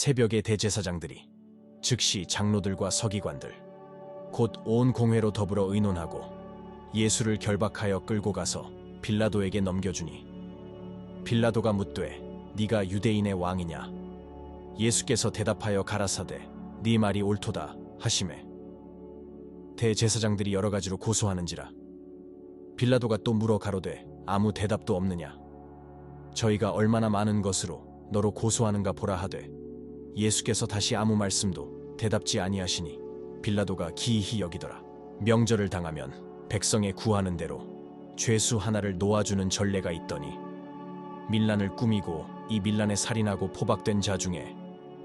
새벽의 대제사장들이 즉시 장로들과 서기관들 곧 온 공회로 더불어 의논하고 예수를 결박하여 끌고 가서 빌라도에게 넘겨주니 빌라도가 묻되 네가 유대인의 왕이냐? 예수께서 대답하여 가라사대 네 말이 옳도다 하심에 대제사장들이 여러 가지로 고소하는지라. 빌라도가 또 물어 가로되 아무 대답도 없느냐? 저희가 얼마나 많은 것으로 너로 고소하는가 보라 하되 예수께서 다시 아무 말씀도 대답지 아니하시니 빌라도가 기이히 여기더라. 명절을 당하면 백성의 구하는 대로 죄수 하나를 놓아주는 전례가 있더니 밀란을 꾸미고 이 밀란에 살인하고 포박된 자 중에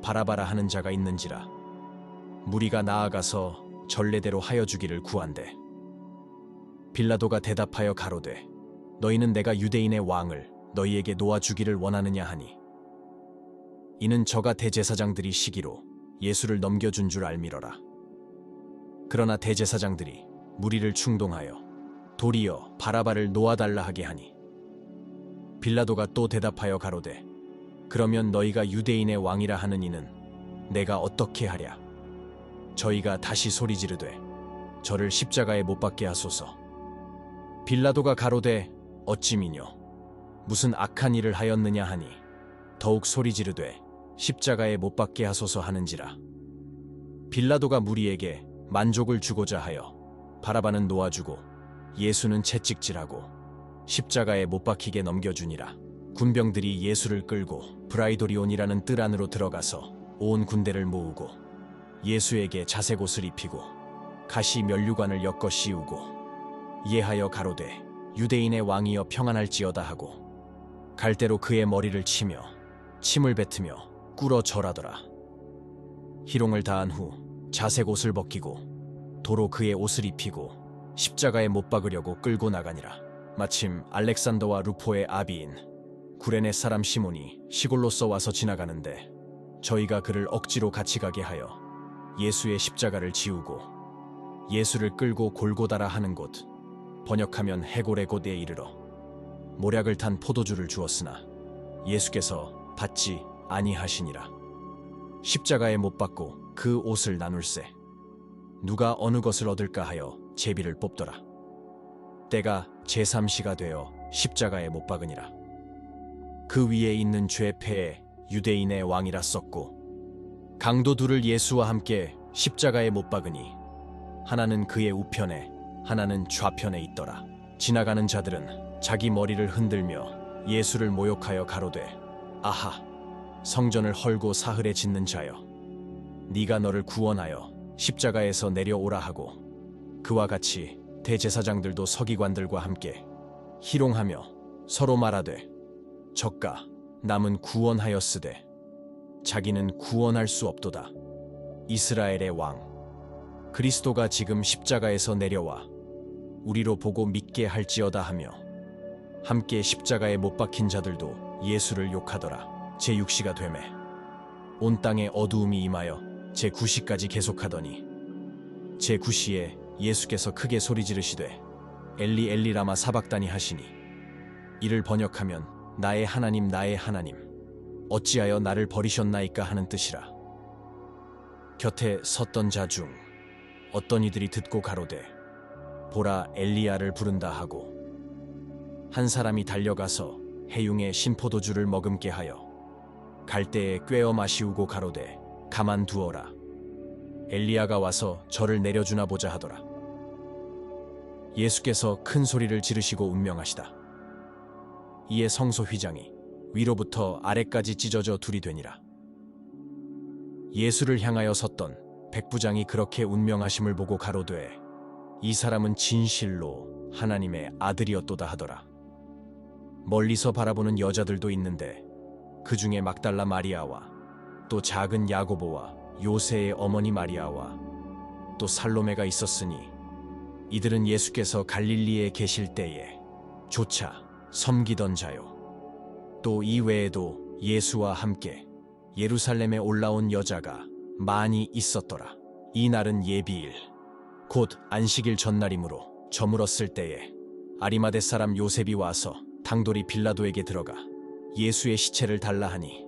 바라바라 하는 자가 있는지라 무리가 나아가서 전례대로 하여 주기를 구한대. 빌라도가 대답하여 가로되 너희는 내가 유대인의 왕을 너희에게 놓아 주기를 원하느냐 하니 이는 저가 대제사장들이 시기로 예수를 넘겨준 줄 알미러라. 그러나 대제사장들이 무리를 충동하여 도리어 바라바를 놓아달라 하게 하니 빌라도가 또 대답하여 가로되 그러면 너희가 유대인의 왕이라 하는 이는 내가 어떻게 하랴? 저희가 다시 소리 지르되 저를 십자가에 못 박게 하소서. 빌라도가 가로되 어찌미뇨? 무슨 악한 일을 하였느냐 하니 더욱 소리 지르되 십자가에 못 박게 하소서 하는지라. 빌라도가 무리에게 만족을 주고자 하여 바라바는 놓아주고 예수는 채찍질하고 십자가에 못 박히게 넘겨주니라. 군병들이 예수를 끌고 브라이도리온이라는 뜰 안으로 들어가서 온 군대를 모으고 예수에게 자색 옷을 입히고 가시 면류관을 엮어 씌우고 예하여 가로되 유대인의 왕이여 평안할지어다 하고 갈대로 그의 머리를 치며 침을 뱉으며 꿇어 절하더라. 희롱을 다한 후 자색 옷을 벗기고 도로 그의 옷을 입히고 십자가에 못 박으려고 끌고 나가니라. 마침 알렉산더와 루포의 아비인 구레네 사람 시몬이 시골로서 와서 지나가는데 저희가 그를 억지로 같이 가게 하여 예수의 십자가를 지우고 예수를 끌고 골고다라 하는 곳 번역하면 해골의 곳에 이르러 모략을 탄 포도주를 주었으나 예수께서 받지 아니하시니라. 십자가에 못 박고 그 옷을 나눌세. 누가 어느 것을 얻을까 하여 제비를 뽑더라. 때가 제3시가 되어 십자가에 못 박으니라. 그 위에 있는 죄패에 유대인의 왕이라 썼고 강도 둘을 예수와 함께 십자가에 못 박으니 하나는 그의 우편에 하나는 좌편에 있더라. 지나가는 자들은 자기 머리를 흔들며 예수를 모욕하여 가로되 아하 성전을 헐고 사흘에 짓는 자여 네가 너를 구원하여 십자가에서 내려오라 하고 그와 같이 대제사장들도 서기관들과 함께 희롱하며 서로 말하되 적가 남은 구원하였으되 자기는 구원할 수 없도다. 이스라엘의 왕 그리스도가 지금 십자가에서 내려와 우리로 보고 믿게 할지어다 하며 함께 십자가에 못 박힌 자들도 예수를 욕하더라 제6시가 되매 온 땅에 어두움이 임하여 제9시까지 계속하더니 제9시에 예수께서 크게 소리 지르시되 엘리 엘리 라마 사박다니 하시니 이를 번역하면 나의 하나님 나의 하나님 어찌하여 나를 버리셨나이까 하는 뜻이라. 곁에 섰던 자 중 어떤 이들이 듣고 가로되 보라 엘리야를 부른다 하고 한 사람이 달려가서 해융의 신포도주를 머금게 하여 갈대에 꿰어 마시우고 가로되 가만 두어라. 엘리야가 와서 저를 내려주나 보자 하더라. 예수께서 큰 소리를 지르시고 운명하시다. 이에 성소 휘장이 위로부터 아래까지 찢어져 둘이 되니라. 예수를 향하여 섰던 백부장이 그렇게 운명하심을 보고 가로되 이 사람은 진실로 하나님의 아들이었도다 하더라. 멀리서 바라보는 여자들도 있는데 그 중에 막달라 마리아와 또 작은 야고보와 요새의 어머니 마리아와 또 살로메가 있었으니 이들은 예수께서 갈릴리에 계실 때에 조차 섬기던 자요. 또 이 외에도 예수와 함께 예루살렘에 올라온 여자가 많이 있었더라. 이 날은 예비일, 곧 안식일 전날이므로 저물었을 때에 아리마대 사람 요셉이 와서 당돌이 빌라도에게 들어가 예수의 시체를 달라 하니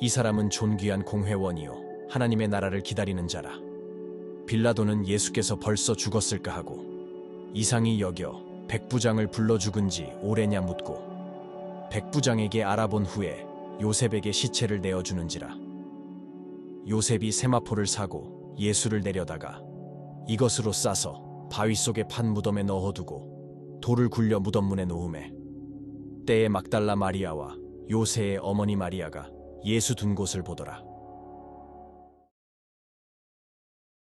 이 사람은 존귀한 공회원이요 하나님의 나라를 기다리는 자라. 빌라도는 예수께서 벌써 죽었을까 하고 이상히 여겨 백부장을 불러 죽은 지 오래냐 묻고 백부장에게 알아본 후에 요셉에게 시체를 내어주는지라. 요셉이 세마포를 사고 예수를 내려다가 이것으로 싸서 바위 속에 판 무덤에 넣어두고 돌을 굴려 무덤 문에 놓음에 때에 막달라 마리아와 요새의 어머니 마리아가 예수 둔 곳을 보더라.